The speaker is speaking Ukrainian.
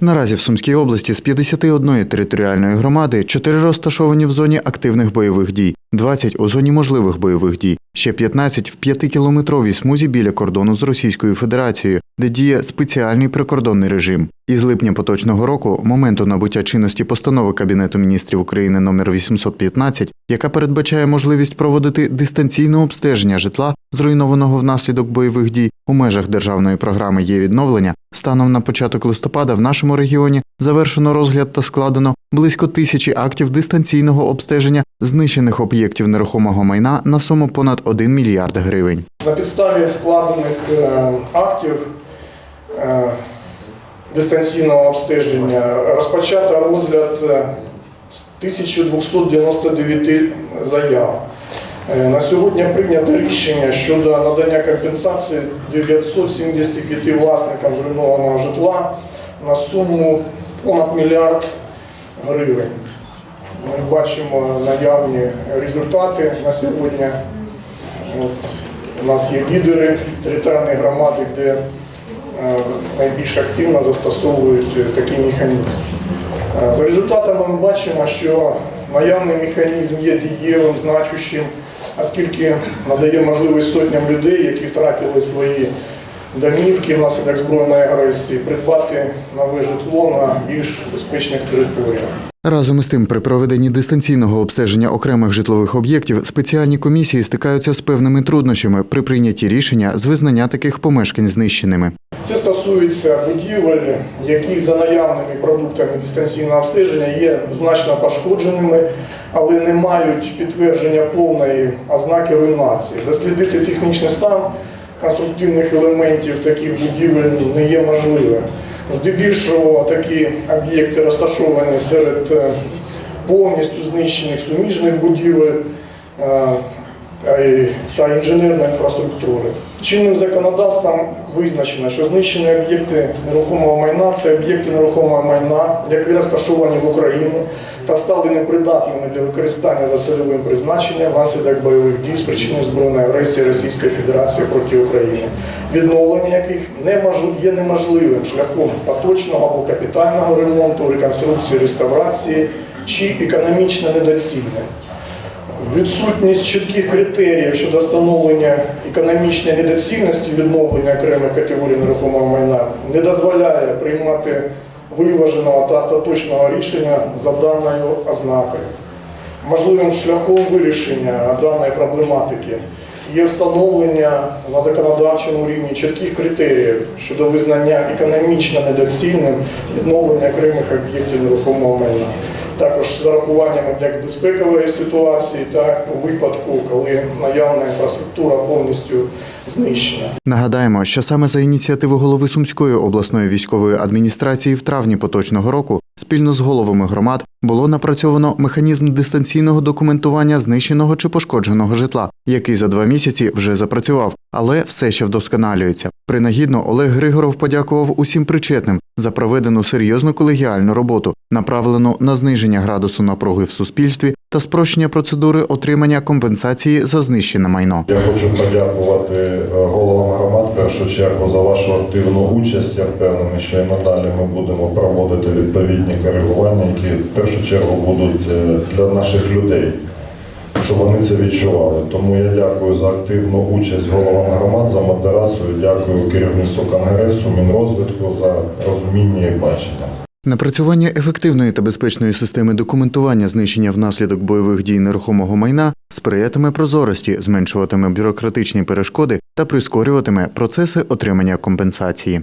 Наразі в Сумській області з 51 територіальної громади 4 розташовані в зоні активних бойових дій, 20 у зоні можливих бойових дій, ще 15 в 5-кілометровій смузі біля кордону з Російською Федерацією, де діє спеціальний прикордонний режим. Із липня поточного року, моменту набуття чинності постанови Кабінету міністрів України номер 815, яка передбачає можливість проводити дистанційне обстеження житла, зруйнованого внаслідок бойових дій у межах державної програми є відновлення. Станом на початок листопада в нашому регіоні завершено розгляд та складено близько тисячі актів дистанційного обстеження знищених об'єктів нерухомого майна на суму понад 1 мільярд гривень. На підставі складених е, актів е, дистанційного обстеження розпочато розгляд е, 1299 заяв. Е, На сьогодні прийнято рішення щодо надання компенсації 975 власникам зруйнованого житла на суму понад мільярд гривень. Ми бачимо наявні результати на сьогодні. От, у нас є лідери територіальної громади, де е, найбільш активно застосовують е, такий механізм. Е, За результатами ми бачимо, що наявний механізм є дієвим, значущим, оскільки надає можливість сотням людей, які втратили свої домівки внаслідок збройної агресії, придбати нове житло на більш безпечних територіях. Разом із тим, при проведенні дистанційного обстеження окремих житлових об'єктів спеціальні комісії стикаються з певними труднощами при прийнятті рішення з визнання таких помешкань знищеними. Це стосується будівель, які за наявними продуктами дистанційного обстеження є значно пошкодженими, але не мають підтвердження повної ознаки руйнації. Дослідити технічний стан конструктивних елементів таких будівель не є можливим. Здебільшого такі об'єкти розташовані серед е, повністю знищених суміжних будівель е, та інженерної інфраструктури. Чинним законодавством визначено, що знищені об'єкти нерухомого майна це об'єкти нерухомого майна, які розташовані в Україні та стали непридатними для використання за цільовим призначенням внаслідок бойових дій, спричинених збройної агресії Російської Федерації проти України, відновлення яких є неможливим шляхом поточного або капітального ремонту, реконструкції, реставрації чи економічно недоцільним. Відсутність чітких критеріїв щодо встановлення економічної недоцільності відновлення окремих категорій нерухомого майна не дозволяє приймати виваженого та остаточного рішення за даною ознакою. Можливим шляхом вирішення даної проблематики є встановлення на законодавчому рівні чітких критеріїв щодо визнання економічно недоцільним відновлення окремих об'єктів нерухомого майна. Також з зарахуванням як безпекової ситуації, так у випадку, коли наявна інфраструктура повністю знищена. Нагадаємо, що саме за ініціативи голови Сумської обласної військової адміністрації в травні поточного року спільно з головами громад було напрацьовано механізм дистанційного документування знищеного чи пошкодженого житла, який за два місяці вже запрацював, але все ще вдосконалюється. Принагідно Олег Григоров подякував усім причетним за проведену серйозну колегіальну роботу, направлену на зниження градусу напруги в суспільстві та спрощення процедури отримання компенсації за знищене майно. Я хочу подякувати е, головам громад в першу чергу за вашу активну участь. Я впевнений, що і надалі ми будемо проводити відповідні коригування, які в першу чергу будуть е, для наших людей, щоб вони це відчували. Тому я дякую за активну участь головам громад, за модерацію. Дякую керівництву конгресу, мінрозвитку за розуміння і бачення. Напрацювання ефективної та безпечної системи документування знищення внаслідок бойових дій нерухомого майна сприятиме прозорості, зменшуватиме бюрократичні перешкоди та прискорюватиме процеси отримання компенсації.